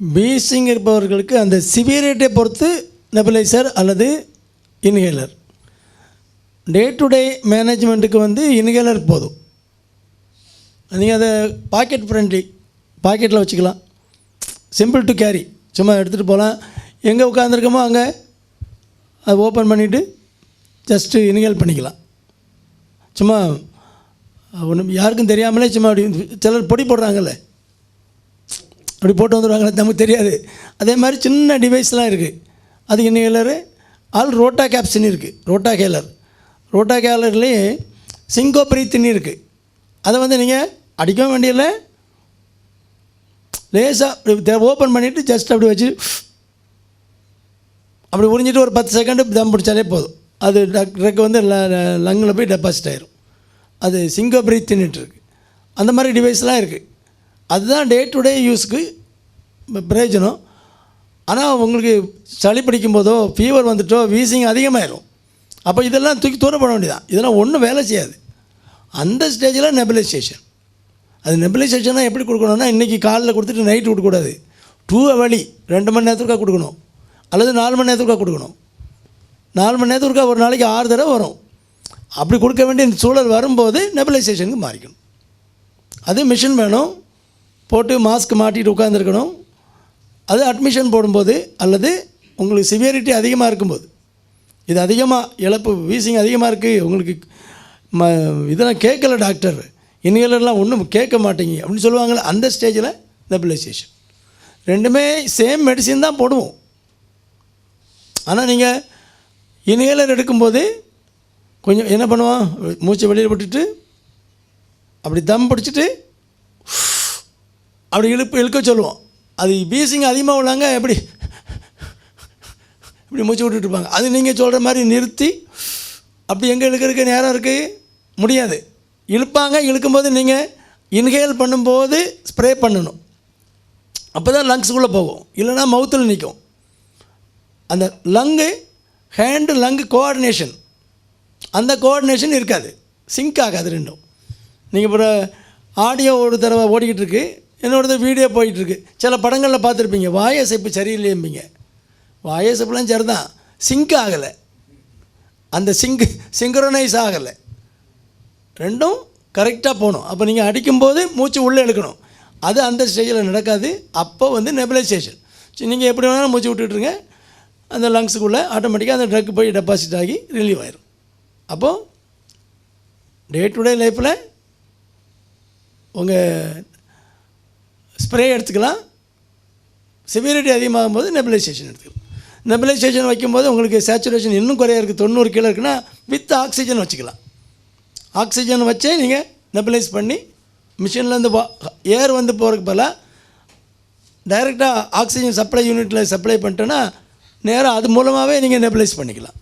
பீசிங் இருப்பவர்களுக்கு அந்த சிவியரிட்டியை பொறுத்து நெபுலைசர் அல்லது இன்ஹேலர். டே டு டே மேனேஜ்மெண்ட்டுக்கு வந்து இன்ஹேலர் போதும். நீங்கள் அதை பாக்கெட் ஃப்ரெண்ட்லி பாக்கெட்டில் வச்சுக்கலாம். சிம்பிள் டு கேரி சும்மா எடுத்துகிட்டு போகலாம் எங்கே உட்காந்துருக்கோமோ அங்கே அதை ஓப்பன் பண்ணிவிட்டு ஜஸ்ட்டு இன்ஹேல் பண்ணிக்கலாம். சும்மா ஒன்றும் யாருக்கும் தெரியாமலே சும்மா அப்படி சிலர் பொடி போடுறாங்கல்ல. அப்படி போட்டு வந்துடுவாங்களே நமக்கு தெரியாது. அதே மாதிரி சின்ன டிவைஸ்லாம் இருக்குது அது கேலரு ஆல் ரோட்டா கேப்ஸ்னு இருக்குது ரோட்டா கேலர் ரோட்டா கேலர்லேயே சிங்கோ பிரீத்துன்னு இருக்குது அதை வந்து நீங்கள் அடிக்கவும் வேண்டியதில்லை. லேசாக ஓப்பன் பண்ணிவிட்டு ஜஸ்ட் அப்படி வச்சு அப்படி உறிஞ்சிட்டு ஒரு பத்து செகண்டு தம் பிடிச்சாலே போதும். அது டக்கு வந்து லங்கில் போய் டெபாசிட் ஆயிரும். அது சிங்கோ பிரீத்துன்னுட்டு இருக்குது அந்த மாதிரி டிவைஸ்லாம் இருக்குது அதுதான் டே டு டே யூஸ்க்கு பிரயோஜனம். ஆனால் உங்களுக்கு சளி பிடிக்கும் போதோ ஃபீவர் வந்துட்டோ வீசிங் அதிகமாயிடும் அப்போ இதெல்லாம் தூக்கி தூர போட வேண்டியதான் இதெல்லாம் ஒன்றும் வேலை செய்யாது. அந்த ஸ்டேஜில் நெபிலைசேஷன் அது நெபிலைசேஷனாக எப்படி கொடுக்கணும்னா இன்றைக்கி காலையில் கொடுத்துட்டு நைட்டு கொடுக்கக்கூடாது டூ வழி ரெண்டு மணி நேரத்துக்காக கொடுக்கணும். அல்லது நாலு மணி நேரத்துக்காக கொடுக்கணும். நாலு மணி நேரத்துக்காக ஒரு நாளைக்கு ஆறு தடவை வரும். அப்படி கொடுக்க வேண்டிய இந்த சூழல் வரும்போது நெபிலைசேஷனுக்கு மாறிக்கணும். அது மிஷின் வேணும். போட்டு மாஸ்க் மாட்டிட்டு உட்காந்துருக்கணும் அது அட்மிஷன் போடும்போது அல்லது உங்களுக்கு சிவியரிட்டி அதிகமாக இருக்கும்போது. இது அதிகமாக இழப்பு வீசிங் அதிகமாக இருக்குது உங்களுக்கு ம இதெல்லாம் கேட்கல டாக்டர் இன்ஹேலர்லாம் ஒன்றும் கேட்க மாட்டேங்க. அப்படின்னு சொல்லுவாங்களே அந்த ஸ்டேஜில் நெபிலைசேஷன் ரெண்டுமே சேம் மெடிசின் தான் போடுவோம். ஆனால் நீங்கள் இன்ஹேலர் எடுக்கும்போது கொஞ்சம் என்ன பண்ணுவோம்? மூச்சை வெளியில் விட்டுட்டு அப்படி தம் பிடிச்சிட்டு அப்படி இழுப்பு இழுக்க சொல்லுவோம். அது வீசிங் அதிகமாக உள்ளாங்க எப்படி இப்படி மூச்சு விட்டுட்ருப்பாங்க அது நீங்கள் சொல்கிற மாதிரி நிறுத்தி அப்படி எங்கே இழுக்கிறதுக்கு நேரம் இருக்குது முடியாது. இழுப்பாங்க இழுக்கும்போது நீங்கள் இன்ஹேல் பண்ணும்போது ஸ்ப்ரே பண்ணணும். அப்போ தான் லங்ஸுக்குள்ளே போகும். இல்லைன்னா மவுத்தில் நிற்கும் அந்த லங்கு ஹேண்டு லங்கு கோஆர்டினேஷன் அந்த கோஆர்டினேஷன் இருக்காது. சிங்க் ஆகாது ரெண்டும். நீங்கள் இப்போ ஆடியோ ஒரு தடவை ஓடிக்கிட்டு இருக்கு. என்னோடது வீடியோ போயிட்டுருக்கு. சில படங்களில் பார்த்துருப்பீங்க வாயசைப்பு சரியில்லையம்பிங்க. வாயசைப்புலாம் சரி தான் சிங்க் ஆகலை. அந்த சிங்க் சிங்க்ரனைஸ் ஆகலை. ரெண்டும் கரெக்டாக போகணும். அப்போ நீங்கள் அடிக்கும்போது மூச்சு உள்ளே எடுக்கணும் அது அந்த ஸ்டேஜில் நடக்காது. அப்போ வந்து நெபிலைசேஷன் நீங்கள் எப்படி வேணாலும் மூச்சு விட்டுட்ருங்க அந்த லங்ஸுக்குள்ளே ஆட்டோமேட்டிக்காக அந்த ட்ரக் போய் டெபாசிட் ஆகி ரிலீவ் ஆயிரும். அப்போது டே டு டே லைஃப்பில் உங்கள் ஸ்ப்ரே எடுத்துக்கலாம். சிவியரிட்டி அதிகமாகும் போது நெபிலைசேஷன் எடுத்துக்கலாம். நெபிலைசேஷன் வைக்கும்போது உங்களுக்கு சேச்சுரேஷன் இன்னும் குறையா இருக்குது தொண்ணூறு கிலோ இருக்குன்னா வித் ஆக்சிஜன் வச்சுக்கலாம். ஆக்சிஜன் வச்சே நீங்கள் நெபிலைஸ் பண்ணி மிஷின்லேருந்து ஏர் வந்து போகிறதுக்கு பதிலாக டைரெக்டாக ஆக்சிஜன் சப்ளை யூனிட்டில் சப்ளை பண்ணிட்டோன்னா நேராக அது மூலமாகவே நீங்கள் நெபிலைஸ் பண்ணிக்கலாம்.